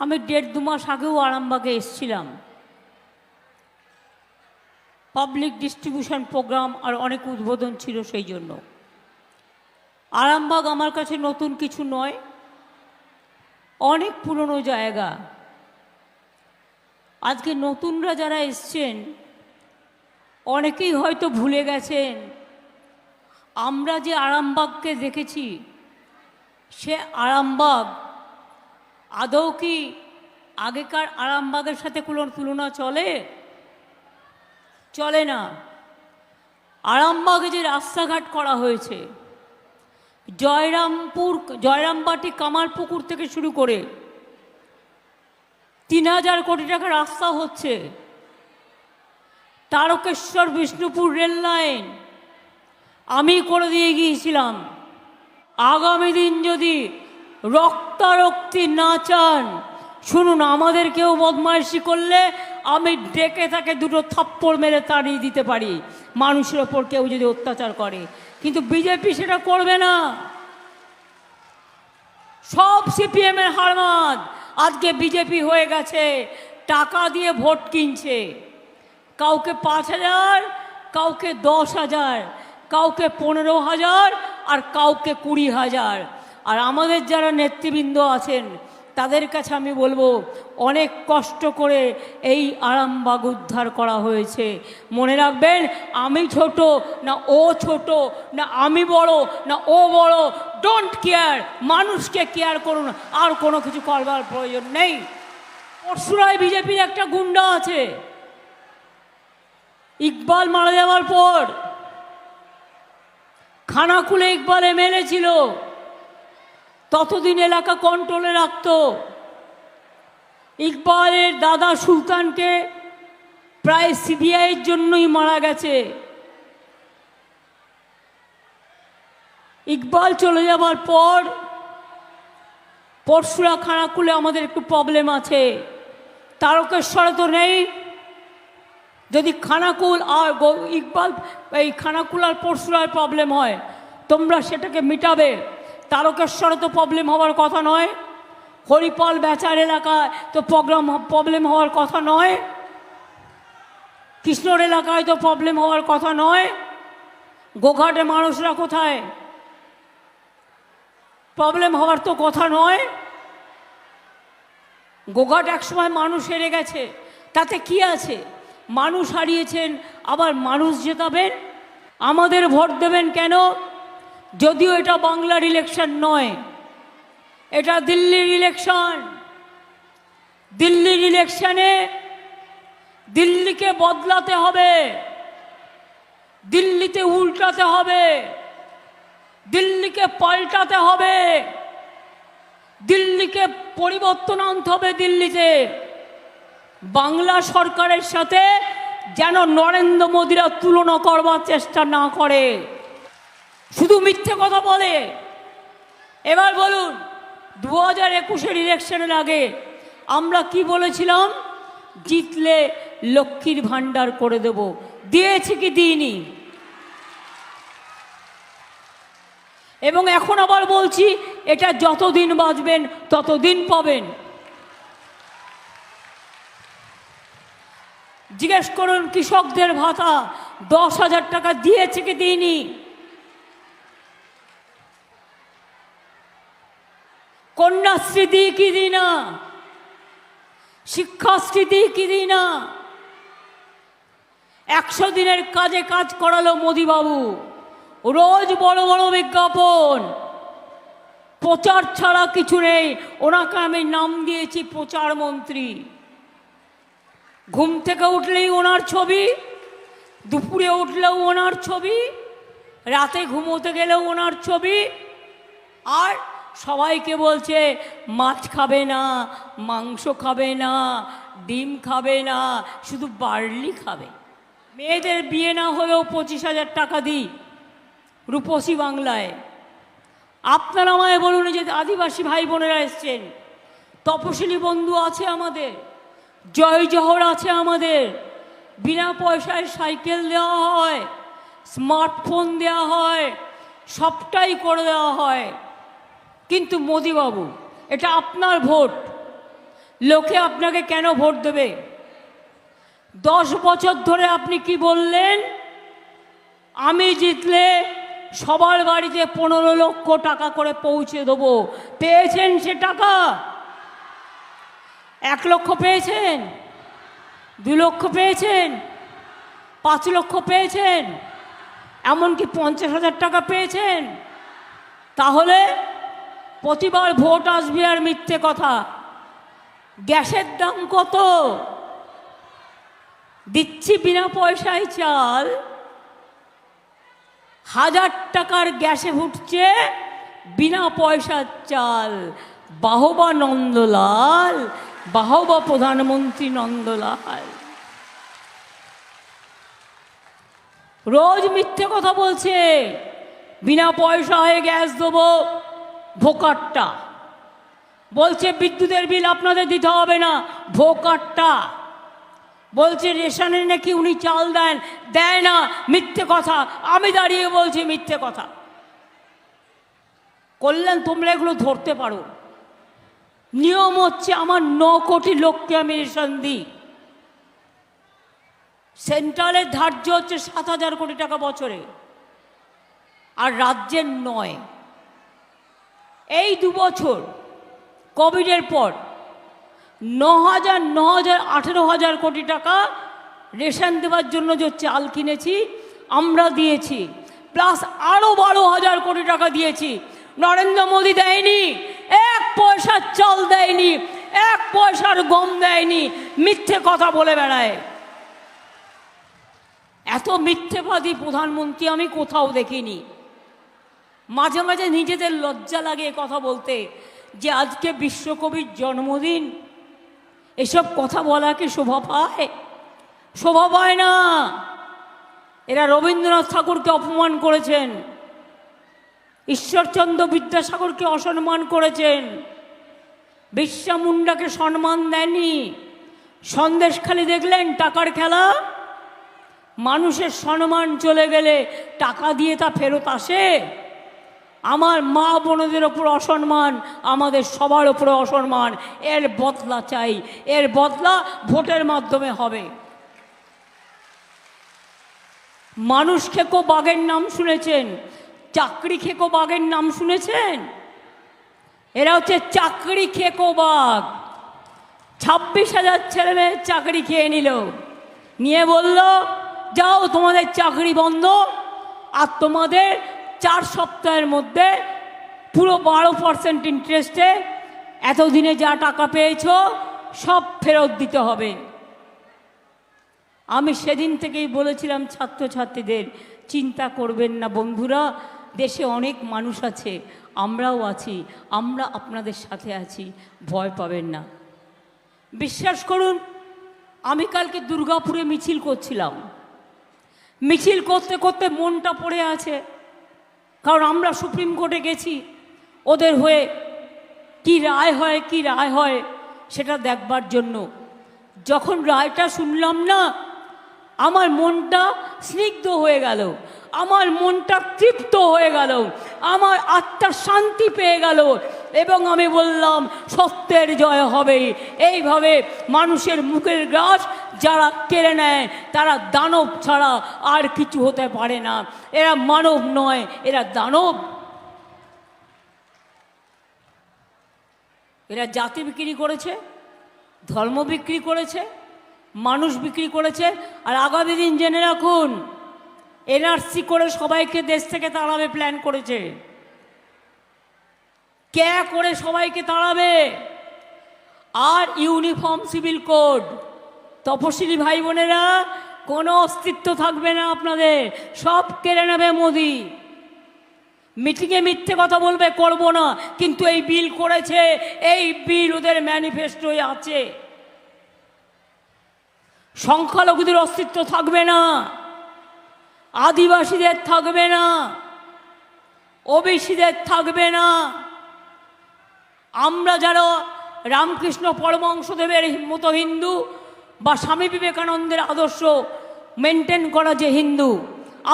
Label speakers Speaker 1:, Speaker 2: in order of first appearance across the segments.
Speaker 1: আমি দেড় দু মাস আগেও আরামবাগে এসেছিলাম। পাবলিক ডিস্ট্রিবিউশন প্রোগ্রাম আর অনেক উদ্বোধন ছিল সেই জন্য। আরামবাগ আমার কাছে নতুন কিছু নয়, অনেক পুরনো জায়গা। আজকে নতুনরা যারা এসছেন, অনেকেই হয়তো ভুলে গেছেন, আমরা যে আরামবাগকে দেখেছি, সে আরামবাগ আদৌ কি আগেকার আরামবাগের সাথে কোনো তুলনা চলে? চলে না। আরামবাগে যে রাস্তাঘাট করা হয়েছে, জয়রামপুর, জয়রামবাটি কামারপুকুর থেকে শুরু করে তিন হাজার কোটি টাকা রাস্তা হচ্ছে। তারকেশ্বর, বিষ্ণুপুর রেল লাইন আমি করে দিয়ে গিয়েছিলাম। আগামী দিন যদি রক্তারক্তি না চান। শুনুন, আমাদের কেউ বদমাইশি করলে আমি ডেকে তাকে দুটো থাপ্পড় মেরে তাড়িয়ে দিতে পারি। মানুষের ওপর কেউ যদি অত্যাচার করে। কিন্তু বিজেপি সেটা করবে না। সব সিপিএমের হারমাদ আজকে বিজেপি হয়ে গেছে, টাকা দিয়ে ভোট কিনছে। কাউকে পাঁচ হাজার, কাউকে দশ হাজার, কাউকে পনেরো হাজার আর কাউকে কুড়ি হাজার। আর আমাদের যারা নেতৃবৃন্দ আছেন, তাদের কাছে আমি বলব, অনেক কষ্ট করে এই আরামবাগ উদ্ধার করা হয়েছে। মনে রাখবেন, আমি ছোট, না ও ছোট, না আমি বড়, না ও বড় ডোন্ট কেয়ার মানুষকে কেয়ার করুন, আর কোনো কিছু করবার প্রয়োজন নেই। পরশুরায় বিজেপির একটা গুন্ডা আছে। ইকবাল মারা যাওয়ার পর, খানাকুলে ইকবাল এমএলএ ছিল। ততদিন এলাকা কন্ট্রোলে রাখত। ইকবালের দাদা সুলতানকে প্রায় সিবিআইয়ের জন্যই মারা গেছে। ইকবাল চলে যাবার পর পরশুরা খানাকুলে আমাদের একটু প্রবলেম আছে। তারকেশ্বরে তো নেই। যদি খানাকুল আর ইকবাল, এই খানাকুল আর পরশুরার প্রবলেম হয়, তোমরা সেটাকে মিটাবে। তারকেশ্বরে তো প্রবলেম হওয়ার কথা নয়। হরিপাল বেচার এলাকায় তো প্রোগ্রাম প্রবলেম হওয়ার কথা নয়। কৃষ্ণর এলাকায় তো প্রবলেম হওয়ার কথা নয়। গোঘাটে মানুষরা কোথায়? প্রবলেম হওয়ার তো কথা নয়। গোঘাট একসময় মানুষ হেরে গেছে। তাতে কি আছে? মানুষ হারিয়েছেন, আবার মানুষ জেতাবেন? আমাদের ভোট দেবেন কেন? যদিও এটা বাংলার ইলেকশন নয়, এটা দিল্লির ইলেকশন দিল্লির ইলেকশনে দিল্লিকে বদলাতে হবে, দিল্লিতে উল্টাতে হবে, দিল্লিকে পাল্টাতে হবে, দিল্লিকে পরিবর্তন আনতে হবে দিল্লিতে। বাংলা সরকারের সাথে যেন নরেন্দ্র মোদীরা তুলনা করবার চেষ্টা না করে। শুধু মিথ্যে কথা বলে। এবার বলুন দু হাজার একুশের ইলেকশনের আগে আমরা কি বলেছিলাম? জিতলে লক্ষ্মীর ভাণ্ডার করে দেব। দিয়েছি কি দিইনি? এবং এখন আবার বলছি, এটা যতদিন বাঁচবেন, ততদিন পাবেন। জিজ্ঞেস করুন কৃষকদের ভাতা দশ হাজার টাকা দিয়েছে কি দিইনি? কন্যাশ্রী দিই কি দিই না শিক্ষাশ্রী দিই কি দিই না একশো দিনের কাজে কাজ করালো মোদিবাবু। রোজ বড় বড় বিজ্ঞাপন। প্রচার ছাড়া কিছু নেই। ওনাকে আমি নাম দিয়েছি প্রচার মন্ত্রী ঘুম থেকে উঠলেই ওনার ছবি, দুপুরে উঠলেও ওনার ছবি, রাতে ঘুমোতে গেলেও ওনার ছবি, আর সবাইকে বলছে, মাছ খাবে না, মাংস খাবে না, ডিম খাবে না, শুধু বার্লি খাবে। মেয়েদের বিয়ে না হলেও পঁচিশ হাজার টাকা দিই, রূপসী বাংলায়। আপনারা আমায় বলুন যে আদিবাসী ভাই বোনেরা এসছেন তপশিলি বন্ধু আছে আমাদের, জয় জহর আছে আমাদের, বিনা পয়সায় সাইকেল দেওয়া হয়, স্মার্টফোন দেওয়া হয়, সবটাই করে দেওয়া হয়। কিন্তু মোদিবাবু, এটা আপনার ভোট। লোকে আপনাকে কেন ভোট দেবে? দশ বছর ধরে আপনি কি বললেন? আমি জিতলে সবার বাড়িতে পনেরো লক্ষ টাকা করে পৌঁছে দেবো। পেয়েছেন সে টাকা? এক লক্ষ পেয়েছেন? দু লক্ষ পেয়েছেন? পাঁচ লক্ষ পেয়েছেন? এমনকি পঞ্চাশ হাজার টাকা পেয়েছেন? তাহলে প্রতিবার ভোট আসবে আর মিথ্যে কথা। গ্যাসের দাম কত? দিচ্ছি বিনা পয়সায় চাল। হাজার টাকার গ্যাসে ফুটছে বিনা পয়সার চাল। বাহবা নন্দলাল, বাহবা প্রধানমন্ত্রী নন্দলাল। রোজ মিথ্যে কথা বলছে। বিনা পয়সায় গ্যাস দেবো। ভোকারটা বলছে, বিদ্যুতের বিল আপনাদের দিতে হবে না ভোকারটা বলছে রেশনে নাকি উনি চাল দেন। দেয় না, মিথ্যে কথা। আমি দাঁড়িয়ে বলছি মিথ্যে কথা। করলেন তোমরা এগুলো ধরতে পারো। নিয়ম হচ্ছে, আমার ন কোটি লোককে আমি রেশন দিই। সেন্ট্রালের ধার্য হচ্ছে সাত হাজার কোটি টাকা বছরে। আর রাজ্যের নয়। এই দু বছর কোভিডের পর ন হাজার ন হাজার আঠেরো হাজার কোটি টাকা রেশন দেওয়ার জন্য যে চাল কিনেছি, আমরা দিয়েছি। প্লাস আরও বারো হাজার কোটি টাকা দিয়েছি। নরেন্দ্র মোদী দেয়নি, এক পয়সার চাল দেয়নি, এক পয়সার গম দেয়নি, মিথ্যে কথা বলে বেড়ায়। এত মিথ্যেবাদী প্রধানমন্ত্রী আমি কোথাও দেখিনি। মাঝে মাঝে নিজেদের লজ্জা লাগে কথা বলতে, যে আজকে বিশ্বকবির জন্মদিন। এসব কথা বলা কি শোভা পায়? শোভা পায় না। এরা রবীন্দ্রনাথ ঠাকুরকে অপমান করেছেন। ঈশ্বরচন্দ্র বিদ্যাসাগরকে অসম্মান করেছেন। বিশ্বা মুন্ডাকে সম্মান দেননি। সন্দেশখালি দেখলেন টাকার খেলা? মানুষের সম্মান চলে গেলে টাকা দিয়ে তা ফেরত আসে? আমার মা বোনদের ওপর অসম্মান, আমাদের সবার ওপরে অসম্মান। এর বদলা চাই, এর বদলা ভোটের মাধ্যমে হবে। মানুষ খেকো বাঘের নাম শুনেছেন, চাকরি খেকো বাঘের নাম শুনেছেন? এরা হচ্ছে চাকরি খেকো বাঘ। ছাব্বিশ হাজার ছেলে মেয়ের চাকরি খেয়ে নিল। নিয়ে বলল, যাও, তোমাদের চাকরি বন্ধ, আর তোমাদের চার সপ্তাহের মধ্যে পুরো বারো পার্সেন্ট ইন্টারেস্টে এতদিনে যা টাকা পেয়েছ, সব ফেরত দিতে হবে। আমি সেদিন থেকেই বলেছিলাম ছাত্রছাত্রীদের, চিন্তা করবেন না বন্ধুরা, দেশে অনেক মানুষ আছে, আমরাও আছি, আমরা আপনাদের সাথে আছি, ভয় পাবেন না। বিশ্বাস করুন, আমি কালকে দুর্গাপুরে মিছিল করছিলাম। মিছিল করতে করতে মনটা পড়ে আছে। কারণ আমরা সুপ্রিম কোর্টে গেছি, ওদের হয়ে কি রায় হয়, কি রায় হয়, সেটা দেখবার জন্য। যখন রায়টা শুনলাম না, আমার মনটা স্নিগ্ধ হয়ে গেল, আমার মনটা তৃপ্ত হয়ে গেল, আমার আত্মার শান্তি পেয়ে গেল, এবং আমি বললাম, সত্যের জয় হবে এইভাবে মানুষের মুখের গ্রাস যারা কেড়ে নেয়, তারা দানব ছাড়া আর কিছু হতে পারে না। এরা মানব নয়, এরা দানব। এরা জাতি বিক্রি করেছে, ধর্ম বিক্রি করেছে, মানুষ বিক্রি করেছে। আর আগামী দিন জেনে রাখুন, এনআরসি করে সবাইকে দেশ থেকে তাড়াবে প্ল্যান করেছে। কে করে সবাইকে তাড়াবে? আর ইউনিফর্ম, সিভিল কোড। তপশিলি ভাই বোনেরা, কোনো অস্তিত্ব থাকবে না আপনাদের। সব কেড়ে নেবে মোদি। মিটিংয়ে মিথ্যে কথা বলবে, করব না। কিন্তু এই বিল করেছে, এই বিল ওদের ম্যানিফেস্টোয় আছে। সংখ্যালঘুদের অস্তিত্ব থাকবে না। আদিবাসীদের থাকবে না। ওবিসিদের থাকবে না। আমরা যারা রামকৃষ্ণ পরমংশদেবের মতো হিন্দু বা স্বামী বিবেকানন্দের আদর্শ মেনটেন করা যে হিন্দু,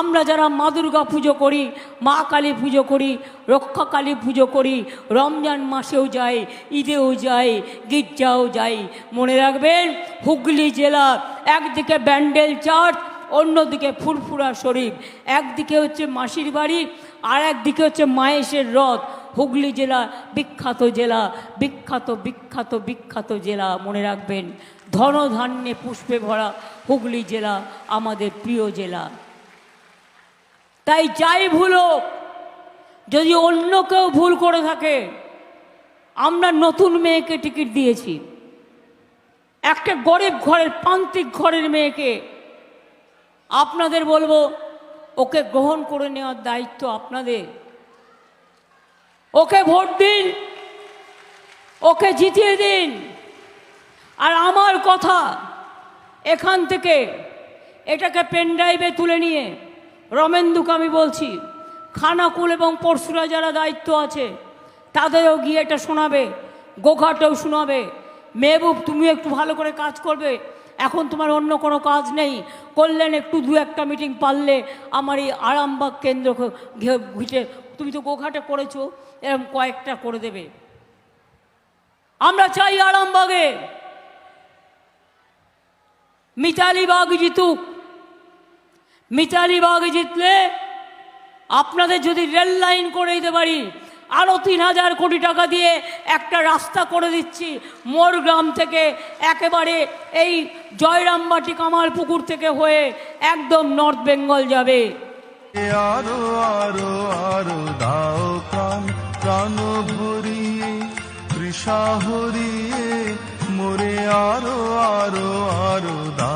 Speaker 1: আমরা যারা মা দুর্গা পুজো করি, মা কালী পুজো করি, রক্ষা কালী পুজো করি, রমজান মাসেও যাই, ঈদেও যাই, গির্জাও যাই, মনে রাখবেন হুগলি জেলা একদিকে ব্যান্ডেল চার্চ, অন্যদিকে ফুরফুরা শরীফ। একদিকে হচ্ছে মাসির বাড়ি, আর একদিকে হচ্ছে মায়েশের রথ। হুগলি জেলা, বিখ্যাত জেলা, বিখ্যাত বিখ্যাত বিখ্যাত জেলা মনে রাখবেন, ধনধান্যে পুষ্পে ভরা হুগলি জেলা আমাদের প্রিয় জেলা। তাই যাই ভুল যদি অন্য কেউ ভুল করে থাকে, আমরা নতুন মেয়েকে টিকিট দিয়েছি। একটা গরিব ঘরের, প্রান্তিক ঘরের মেয়েকে আপনাদের বলব, ওকে গ্রহণ করে নেওয়ার দায়িত্ব আপনাদের। ওকে ভোট দিন। ওকে জিতিয়ে দিন। আর আমার কথা এখান থেকে এটাকে পেনড্রাইভে তুলে নিয়ে রমেন্দুকে আমি বলছি, খানাকুল এবং পরশুরা যারা দায়িত্ব আছে, তাদেরও গিয়ে এটা শোনাবে, গোঘাটেও শোনাবে। মেহবুব তুমি একটু ভালো করে কাজ করবে। এখন তোমার অন্য কোনো কাজ নেই। করলেন একটু দু একটা মিটিং পারলে আমার এই আরামবাগ কেন্দ্র ঘুটে তুমি তো গোঘাটে করেছ এরকম কয়েকটা করে দেবে। আমরা চাই আরামবাগে। মিতালি বাগ জিতুক। মিতালি বাগ জিতলে আপনাদের যদি রেল লাইন করে দিতে পারি আরও তিন হাজার কোটি টাকা দিয়ে একটা রাস্তা করে দিচ্ছি মোর গ্রাম থেকে, একেবারে এই জয়রামবাটি কামাল পুকুর থেকে হয়ে একদম নর্থ বেঙ্গল যাবে।
Speaker 2: আরও আরও আরও দাও কান প্রাণ ভরিয়ে তৃষা হরিয়ে মোরে আরও আরও আরও দাও